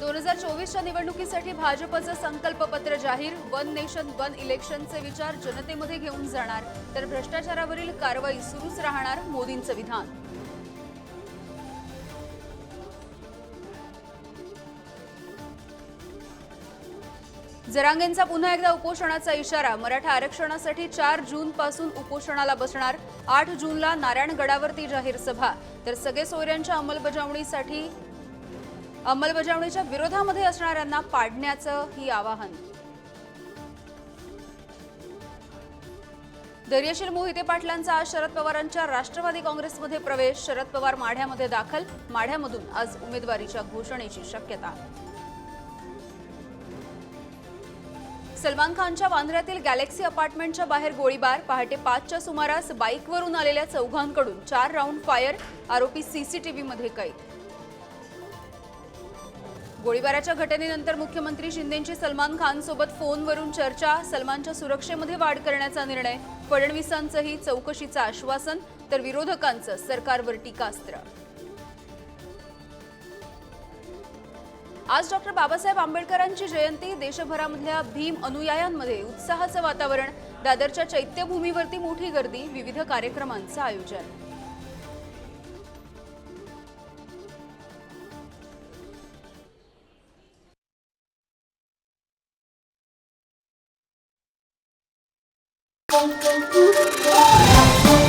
दोन हजार चोवीसच्या निवडणुकीसाठी भाजपचं संकल्पपत्र जाहीर. वन नेशन वन इलेक्शनचे विचार जनतेमध्ये घेऊन जाणार. तर भ्रष्टाचारावरील कारवाई सुरूच राहणार मोदींचं विधान. जरांगेंचा पुन्हा एकदा उपोषणाचा इशारा. मराठा आरक्षणासाठी चार जून पासून उपोषणाला बसणार. आठ जूनला नारायणगडावरती जाहीर सभा. तर सगळे सोयऱ्यांच्या अंमलबजावणीसाठी अंमलबजावणीच्या विरोधामध्ये असणाऱ्यांना पाडण्याचं ही आवाहन. धैर्यशील मोहिते पाटलांचा आज शरद पवारांच्या राष्ट्रवादी काँग्रेसमध्ये प्रवेश. शरद पवार माढ्यामध्ये दाखल. माढ्यामधून आज उमेदवारीच्या घोषणेची शक्यता. सलमान खानच्या वांद्र्यातील गॅलेक्सी अपार्टमेंटच्या बाहेर गोळीबार. पहाटे पाचच्या सुमारास बाईकवरून आलेल्या चौघांकडून चार राऊंड फायर. आरोपी सीसीटीव्हीमध्ये कैद. गोळीबाराच्या घटनेनंतर मुख्यमंत्री शिंदेंची सलमान खान सोबत फोनवरून चर्चा सलमानच्या सुरक्षेमध्ये वाढ करण्याचा निर्णय फडणवीसांचंही चौकशीचं आश्वासन तर विरोधकांचं सरकारवर टीकास्त्र. आज डॉक्टर बाबासाहेब आंबेडकरांची जयंती देशभरामधल्या भीम अनुयायांमध्ये उत्साहाचं वातावरण दादरच्या चैत्यभूमीवरती मोठी गर्दी विविध कार्यक्रमांचं आयोजन. Boom, boom, boom.